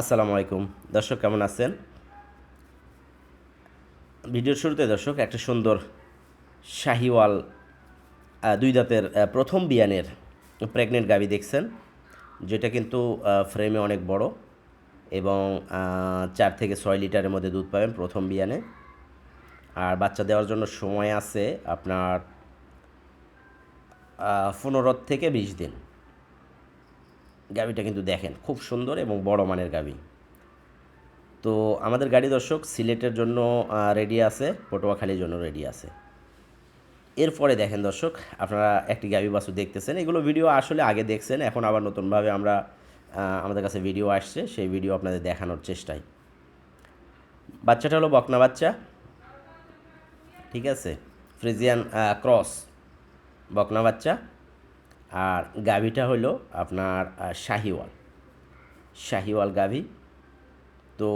আসসালামু আলাইকুম। দর্শক, কেমন আছেন? ভিডিওর শুরুতে দর্শক, একটা সুন্দর শাহিওয়াল দুই দাঁতের প্রথম বিয়ানের প্রেগনেন্ট গাবি দেখছেন, যেটা কিন্তু ফ্রেমে অনেক বড় এবং চার থেকে ছয় লিটারের মধ্যে দুধ পাবেন প্রথম বিয়ানে। আর বাচ্চা দেওয়ার জন্য সময় আছে আপনার পনেরো থেকে বিশ দিন। গাবিটা কিন্তু দেখেন, খুব সুন্দর এবং বড় মানের গাবি তো আমাদের গাড়ি দর্শক সিলেটের জন্য রেডি আছে, পটুয়াখালীর জন্য রেডি আছে। এরপরে দেখেন দর্শক, আপনারা একটি গাবি বাছু দেখতেছেন। এগুলো ভিডিও আসলে আগে দেখছেন, এখন আবার নতুনভাবে আমরা আমাদের কাছে ভিডিও আসছে, সেই ভিডিও আপনাদের দেখানোর চেষ্টায়। বাচ্চাটা হলো বকনা বাচ্চা। ঠিক আছে? Friesian cross. বকনা বাচ্চা। আর গাভিটা হলো আপনার শাহিওয়াল। শাহিওয়াল গাভি। তো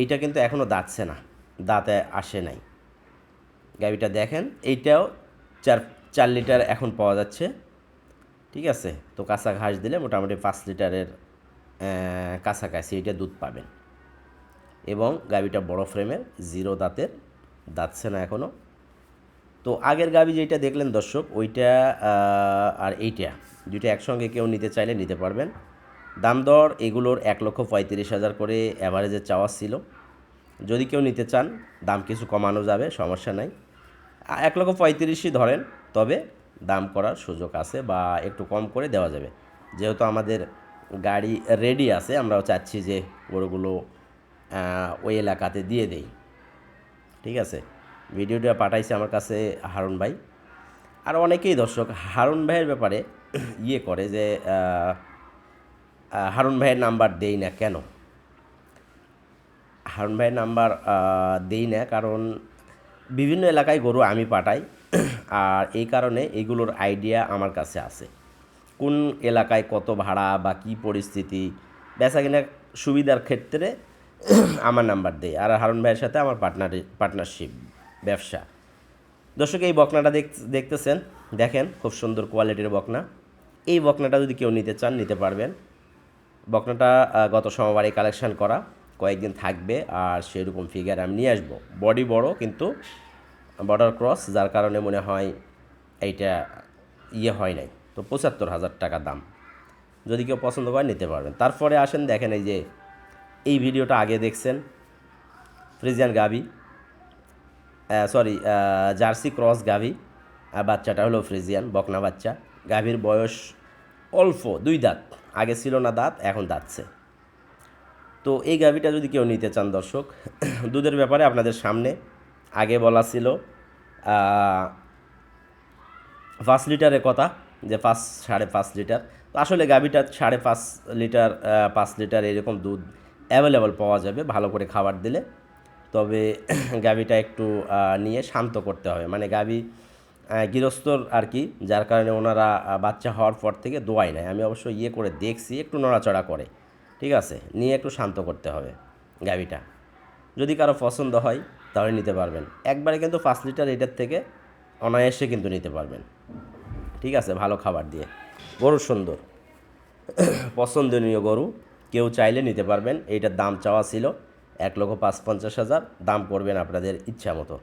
এইটা কিন্তু এখনও দাঁতছে না, দাঁতে আসে নাই। গাভিটা দেখেন, এইটাও চার চার লিটার এখন পাওয়া যাচ্ছে। ঠিক আছে? তো কাঁচা ঘাস দিলে মোটামুটি পাঁচ লিটারের কাছাকাছি এটা দুধ পাবেন। এবং গাভিটা বড় ফ্রেমের, জিরো দাঁতের, দাঁতছে না এখনও তো আগের গাবি যেটা দেখলেন দর্শক, ওইটা আর এইটা, দুইটা একসঙ্গে কেউ নিতে চাইলে নিতে পারবেন। দাম দর এগুলোর এক লক্ষ পঁয়ত্রিশ হাজার করে অ্যাভারেজে চাওয়া ছিল। যদি কেউ নিতে চান, দাম কিছু কমানো যাবে, সমস্যা নাই। এক লক্ষ পঁয়ত্রিশই ধরেন, তবে দাম করার সুযোগ আছে বা একটু কম করে দেওয়া যাবে। যেহেতু আমাদের গাড়ি রেডি আছে, আমরাও চাচ্ছি যে গরুগুলো ওই এলাকাতে দিয়ে দেই। ঠিক আছে? ভিডিওটা পাঠাইছে আমার কাছে হারুন ভাই। আর অনেকেই দর্শক, হারুন ভাইয়ের ব্যাপারে ইয়ে করে যে হারুন ভাইয়ের নাম্বার দেই না কেন? হারুন ভাইয়ের নাম্বার দেই না কারণ বিভিন্ন এলাকায় গরু আমি পাঠাই। আর এই কারণে এগুলোর আইডিয়া আমার কাছে আছে। কোন এলাকায় কত ভাড়া বা কী পরিস্থিতি, বেচা কিনা সুবিধার ক্ষেত্রে আমার নাম্বার দেয় আর হারুন ভাইয়ের সাথে আমার পার্টনার পার্টনারশিপ ব্যবসা। দর্শক, এই বকনাটা দেখ, দেখতেছেন, দেখেন খুব সুন্দর কোয়ালিটির বকনা। এই বকনাটা যদি কেউ নিতে চান, নিতে পারবেন। বকনাটা গত সোমবারে কালেকশান করা, কয়েকদিন থাকবে, আর সেরকম ফিগার আমি নিয়ে আসব। বডি বড়, কিন্তু বর্ডার ক্রস যার কারণে মনে হয় এইটা ইয়ে হয় নাই। তো পঁচাত্তর হাজার টাকা দাম। যদি কেউ পছন্দ করে নিতে পারবেন। তারপরে আসেন, দেখেন এই যে, এই ভিডিওটা আগে দেখছেন, ফ্রিজিয়ান গাবি সরি জার্সি ক্রস গাভি। আর বাচ্চাটা হলো ফ্রিজিয়ান, বকনা বাচ্চা। গাভীর বয়স অল্প, দুই দাঁত। আগে ছিল না দাঁত, এখন দাঁতছে। তো এই গাভিটা যদি কেউ নিতে চান দর্শক, দুধের ব্যাপারে আপনাদের সামনে আগে বলা ছিল পাঁচ লিটারের কথা, যে পাঁচ, সাড়ে পাঁচ লিটার। তো আসলে গাভিটা সাড়ে পাঁচ লিটার পাঁচ লিটার এরকম দুধ অ্যাভেলেবল পাওয়া যাবে, ভালো করে খাবার দিলে। তবে গাভিটা একটু নিয়ে শান্ত করতে হবে। মানে গাভি গৃহস্থর আর কি, যার কারণে ওনারা বাচ্চা হওয়ার পর থেকে দোয়াই নেয় আমি অবশ্য ইয়ে করে দেখছি, একটু নড়াচড়া করে। ঠিক আছে? নিয়ে একটু শান্ত করতে হবে গাভিটা। যদি কারও পছন্দ হয়, তাহলে নিতে পারবেন। একবারে কিন্তু পাঁচ লিটার এটার থেকে অনায়াসে কিন্তু নিতে পারবেন। ঠিক আছে? ভালো খাবার দিয়ে। গরু সুন্দর। পছন্দনীয় গরু। কেউ চাইলে নিতে পারবেন। এইটার দাম চাওয়া ছিল এক লক্ষ পাঁচ পঞ্চাশ হাজার। দাম করবেন আপনাদের ইচ্ছা মতো।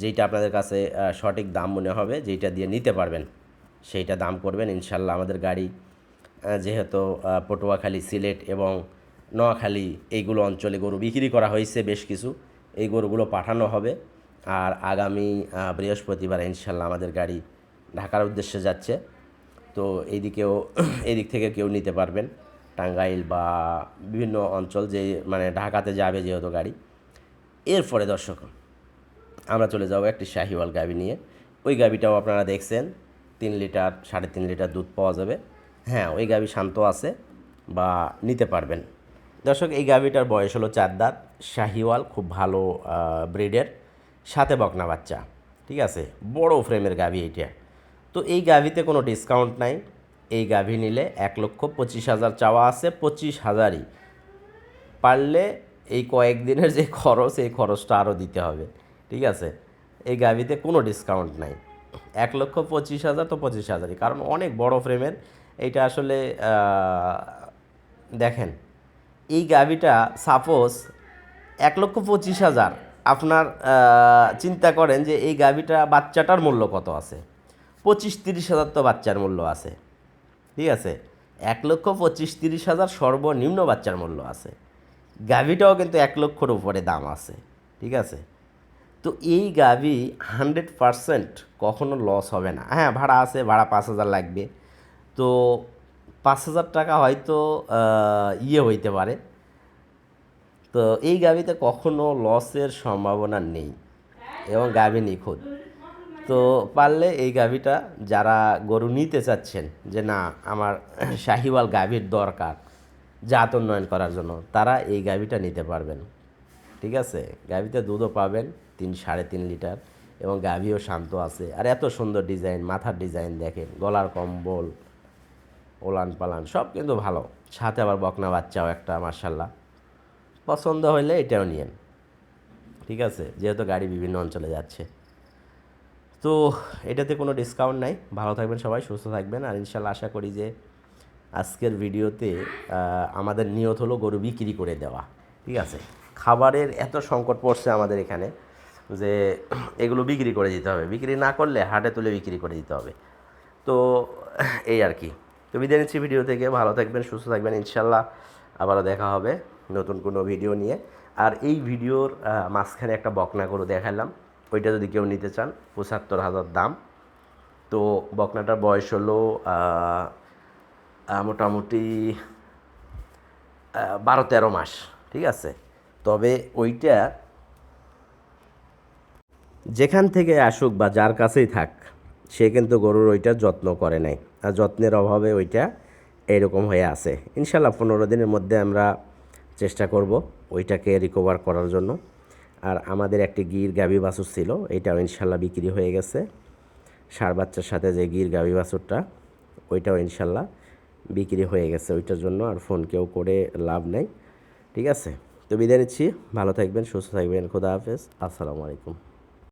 যেইটা আপনাদের কাছে সঠিক দাম মনে হবে, যেইটা দিয়ে নিতে পারবেন, সেইটা দাম করবেন। ইনশাল্লাহ আমাদের গাড়ি যেহেতু পটুয়াখালী, সিলেট এবং নোয়াখালী, এইগুলো অঞ্চলে গরু বিক্রি করা হয়েছে বেশ কিছু। এই গরুগুলো পাঠানো হবে আর আগামী বৃহস্পতিবার ইনশাল্লাহ আমাদের গাড়ি ঢাকার উদ্দেশ্যে যাচ্ছে। তো এইদিকেও এদিক থেকে কেউ নিতে পারবেন। টাঙ্গাইল বা বিভিন্ন অঞ্চল যে মানে ঢাকাতে যাবে যেহেতু গাড়ি। এরপরে দর্শক, আমরা চলে যাব একটি শাহিওয়াল গাভি নিয়ে। ওই গাভিটাও আপনারা দেখছেন, তিন লিটার, সাড়ে তিন লিটার দুধ পাওয়া যাবে। হ্যাঁ ওই গাভি শান্ত আছে বা নিতে পারবেন। দর্শক, এই গাভিটার বয়স হলো চার দাঁত, শাহিওয়াল, খুব ভালো ব্রিডের সাথে বকনা বাচ্চা, ঠিক আছে? বড় ফ্রেমের গাভি এইটা। তো এই গাভিতে কোনো ডিসকাউন্ট নাই। এই গাভি নিলে এক লক্ষ পঁচিশ হাজার চাওয়া আছে, পঁচিশ হাজারই। পারলে এই কয়েকদিনের যে খরচ, এই খরচটা আরও দিতে হবে, ঠিক আছে? এই গাভিতে কোনো ডিসকাউন্ট নাই। এক লক্ষ পঁচিশ হাজার তো পঁচিশ হাজারই, কারণ অনেক বড় ফ্রেমের এইটা আসলে দেখেন, এই গাভিটা সাপোজ এক লক্ষ পঁচিশ হাজার, আপনার চিন্তা করেন যে এই গাভিটা বাচ্চাটার মূল্য কত আছে? পঁচিশ তিরিশ হাজার তো বাচ্চার মূল্য আছে। ঠিক আছে? এক লক্ষ পঁচিশ তিরিশ হাজার সর্বনিম্ন বাচ্চার মূল্য আছে। গাভিটাও কিন্তু এক লক্ষর উপরে দাম আছে, ঠিক আছে? তো এই গাভি হান্ড্রেড পারসেন্ট কখনো লস হবে না। হ্যাঁ ভাড়া আছে, ভাড়া পাঁচ হাজার লাগবে। তো পাঁচ হাজার টাকা হয়তো ইয়ে হইতে পারে। তো এই গাভিতে কখনো লসের সম্ভাবনা নেই। এবং গাভি নিখুঁত। তো পারলে এই গাভিটা যারা গরু নিতে চাচ্ছেন যে না, আমার শাহিওয়াল গাভীর দরকার, জাত উন্নয়ন করার জন্য, তারা এই গাভিটা নিতে পারবেন। ঠিক আছে? গাভিতে দুধও পাবেন, তিন, সাড়ে তিন লিটার, এবং গাভিও শান্ত আছে। আর এত সুন্দর ডিজাইন, মাথার ডিজাইন দেখেন, গলার কম্বল, ওলান পালান, সব কিন্তু ভালো। সাথে আবার বকনা বাচ্চাও একটা মার্শাল্লাহ পছন্দ হলে এটাও নিয়েন। ঠিক আছে? যেহেতু গাড়ি বিভিন্ন অঞ্চলে যাচ্ছে। তো এটাতে কোনো ডিসকাউন্ট নাই। ভালো থাকবেন সবাই, সুস্থ থাকবেন। আর ইনশাল্লাহ আশা করি যে আজকের ভিডিওতে আমাদের নিয়ত হলো গরু বিক্রি করে দেওয়া। ঠিক আছে? খাবারের এত সংকট পড়ছে আমাদের এখানে যে এগুলো বিক্রি করে দিতে হবে। বিক্রি না করলে হাটে তুলে বিক্রি করে দিতে হবে। তো এই আর কি। তো বিদায় নিচ্ছি ভিডিও থেকে। ভালো থাকবেন, সুস্থ থাকবেন। ইনশাল্লাহ আবারও দেখা হবে নতুন কোনো ভিডিও নিয়ে। আর এই ভিডিওর মাঝখানে একটা বকনা গরু দেখালাম। ওইটা যদি কেউ নিতে চান, পঁচাত্তর হাজার দাম। তো বকনাটার বয়স হলো মোটামুটি বারো তেরো মাস, ঠিক আছে? তবে ওইটা যেখান থেকে আসুক বা যার কাছেই থাক, সে কিন্তু গরুর ওইটা যত্ন করে নাই। আর যত্নের অভাবে ওইটা এরকম হয়ে আছে। ইনশাল্লাহ পনেরো দিনের মধ্যে আমরা চেষ্টা করব ওইটাকে রিকভার করার জন্য। আর আমাদের একটি গির গাভি বাছুর ছিল, এটাও ইনশাল্লাহ বিক্রি হয়ে গেছে। সার বাচ্চার সাথে যে গির গাভি বাছুরটা, ওইটাও ইনশাল্লাহ বিক্রি হয়ে গেছে ওইটার জন্য আর ফোন কেউ করে লাভ নেই। ঠিক আছে? তো বিদায় নিচ্ছি। ভালো থাকবেন, সুস্থ থাকবেন। খোদা হাফেজ। আসসালামু আলাইকুম।